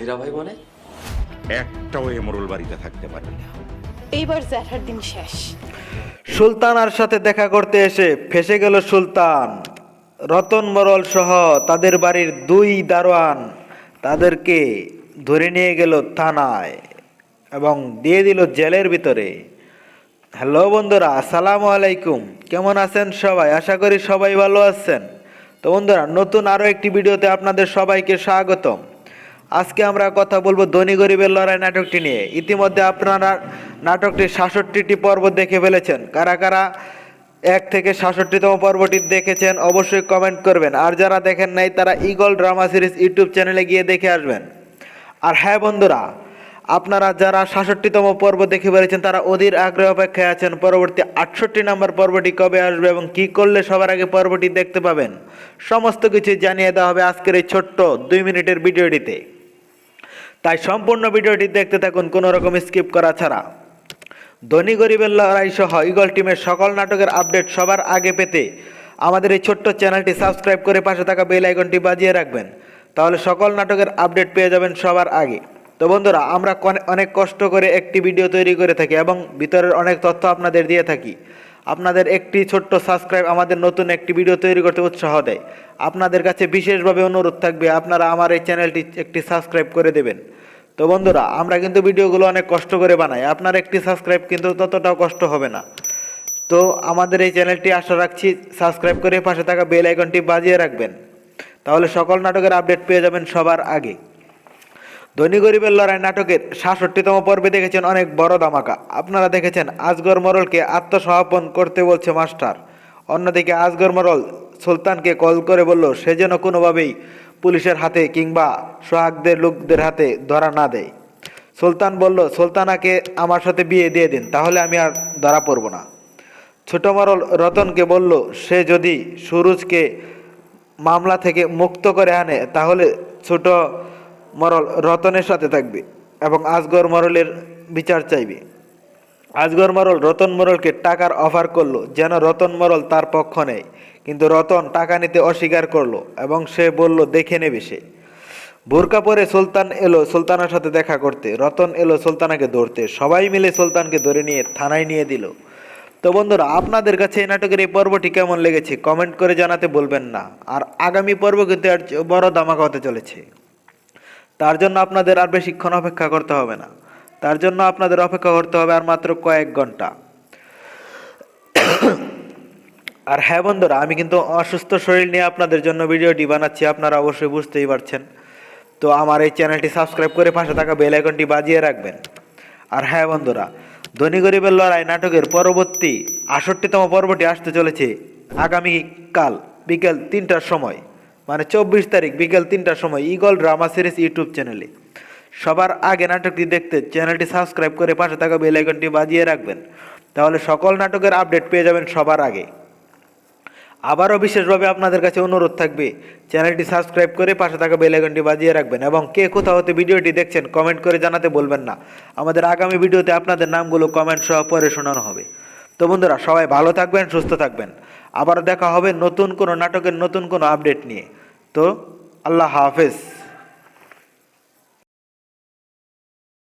ভাইরা ভাই মানে একটাও এমরুল বাড়িতে থাকতে পারবে না। এইবার জ্যাঠার দিন শেষ। সুলতানার সাথে দেখা করতে এসে ফেসে গেল সুলতান। রতন মরল সহ তাদের বাড়ির দুই দারোয়ান তাদেরকে ধরে নিয়ে গেল থানায় এবং দিয়ে দিল জেলের ভিতরে। হ্যালো বন্ধুরা আসসালামু আলাইকুম। কেমন আছেন সবাই? আশা করি সবাই ভালো আছেন। তো বন্ধুরা নতুন আরও একটি ভিডিওতে আপনাদের সবাইকে স্বাগতম। আজকে আমরা কথা বলব ধনী গরিবের লড়াই নাটকটি নিয়ে। ইতিমধ্যে আপনারা নাটকটির সাতষট্টিটি পর্ব দেখে ফেলেছেন। কারা কারা এক থেকে সাতষট্টিতম পর্বটি দেখেছেন অবশ্যই কমেন্ট করবেন। আর যারা দেখেন নাই, তারা ইগল ড্রামা সিরিজ ইউটিউব চ্যানেলে গিয়ে দেখে আসবেন। আর হ্যাঁ বন্ধুরা, আপনারা যারা সাতষট্টিতম পর্ব দেখে ফেলেছেন, তারা অধীর আগ্রহ অপেক্ষায় আছেন পরবর্তী আটষট্টি নম্বর পর্বটি কবে আসবে এবং কি করলে সবার আগে পর্বটি দেখতে পাবেন। সমস্ত কিছু জানিয়ে দেওয়া হবে আজকের এই ছোট্ট দুই মিনিটের ভিডিওটিতে। তাই সম্পূর্ণ ভিডিওটি দেখতে থাকুন, কোনো রকম স্কিপ করা ছাড়া। ধনী গরিবের লড়াই সহ ইগল টিমের সকল নাটকের আপডেট সবার আগে পেতে আমাদের এই ছোট্ট চ্যানেলটি সাবস্ক্রাইব করে পাশে থাকা বেল আইকনটি বাজিয়ে রাখবেন। তাহলে সকল নাটকের আপডেট পেয়ে যাবেন সবার আগে। তো বন্ধুরা, আমরা অনেক কষ্ট করে একটি ভিডিও তৈরি করে থাকি এবং ভিতরের অনেক তথ্য আপনাদের দিয়ে থাকি। আপনাদের একটি ছোট্ট সাবস্ক্রাইব আমাদের নতুন একটি ভিডিও তৈরি করতে উৎসাহ দেয়। আপনাদের কাছে বিশেষভাবে অনুরোধ থাকবে, আপনারা আমার এই চ্যানেলটি একটি সাবস্ক্রাইব করে দেবেন। তো বন্ধুরা, আমরা কিন্তু ভিডিওগুলো অনেক কষ্ট করে বানাই। আপনার একটি সাবস্ক্রাইব কিন্তু ততটাও কষ্ট হবে না। তো আমাদের এই চ্যানেলটি আশা রাখছি সাবস্ক্রাইব করে পাশে থাকা বেল আইকনটি বাজিয়ে রাখবেন। তাহলে সকল নাটকের আপডেট পেয়ে যাবেন সবার আগে। ধনী গরিবের লড়াই নাটকের সাতষট্টিতম পর্বে দেখেছেন অনেক বড় ধামাকা। আপনারা দেখেছেন আজগর মরলকে আত্মসমর্পণ করতে বলছে মাস্টার। অন্যদিকে আজগর মরল সুলতানকে কল করে বলল, সে যেন কোনোভাবেই পুলিশের হাতে কিংবা সোহাগদের লোকদের হাতে ধরা না দেয়। সুলতান বলল, সুলতানাকে আমার সাথে বিয়ে দিয়ে দিন, তাহলে আমি আর ধরা পড়ব না। ছোট মরল রতনকে বলল, সে যদি সুরুজকে মামলা থেকে মুক্ত করে আনে, তাহলে ছোট মরল, রতনের সাথে থাকবে এবং আজগর মরলের বিচার চাইবে। আজগর মরল, রতন মরলকে টাকার অফার করল যেন রতন মরল তার পক্ষ নেয়। কিন্তু রতন টাকা নিতে অস্বীকার করল এবং সে বলল, দেখে নেবে সে। বোরকা পরে সুলতান এলো সুলতানার সাথে দেখা করতে। রতন এলো সুলতানাকে ধরতে। সবাই মিলে সুলতানকে ধরে নিয়ে থানায় নিয়ে দিল। তো বন্ধুরা, আপনাদের কাছে এই নাটকের এই পর্বটি কেমন লেগেছে? কমেন্ট করে জানাতে বলবেন না। আর আগামী পর্ব কিন্তু বড় ধামাকা হতে চলেছে। তার জন্য আপনাদের আর বেশিক্ষণ অপেক্ষা করতে হবে না। তার জন্য আপনাদের অপেক্ষা করতে হবে আর মাত্র কয়েক ঘণ্টা। আর হ্যাঁ বন্ধুরা, আমি কিন্তু অসুস্থ শরীর নিয়ে আপনাদের জন্য ভিডিওটি বানাচ্ছি, আপনারা অবশ্যই বুঝতেই পারছেন। তো আমার এই চ্যানেলটি সাবস্ক্রাইব করে পাশে থাকা বেল আইকনটি বাজিয়ে রাখবেন। আর হ্যাঁ বন্ধুরা, ধনী গরিবের লড়াই নাটকের পরবর্তী আষট্টিতম পর্বটি আসতে চলেছে আগামীকাল বিকেল তিনটার সময়। মানে চব্বিশ তারিখ বিকেল তিনটার সময় ইগল ড্রামা সিরিজ ইউটিউব চ্যানেলে। সবার আগে নাটকটি দেখতে চ্যানেলটি সাবস্ক্রাইব করে পাশে থাকা বেল আইকনটি বাজিয়ে রাখবেন। তাহলে সকল নাটকের আপডেট পেয়ে যাবেন সবার আগে। আবারও বিশেষভাবে আপনাদের কাছে অনুরোধ থাকবে, চ্যানেলটি সাবস্ক্রাইব করে পাশে থাকা বেল আইকনটি বাজিয়ে রাখবেন এবং কে কোথাও হতে ভিডিওটি দেখছেন কমেন্ট করে জানাতে বলবেন না। আমাদের আগামী ভিডিওতে আপনাদের নামগুলো কমেন্ট সহ পরে শোনানো হবে। তো বন্ধুরা, সবাই ভালো থাকবেন, সুস্থ থাকবেন। আবার দেখা হবে নতুন কোনো নাটকের নতুন কোনো আপডেট নিয়ে। তো আল্লাহ হাফেজ।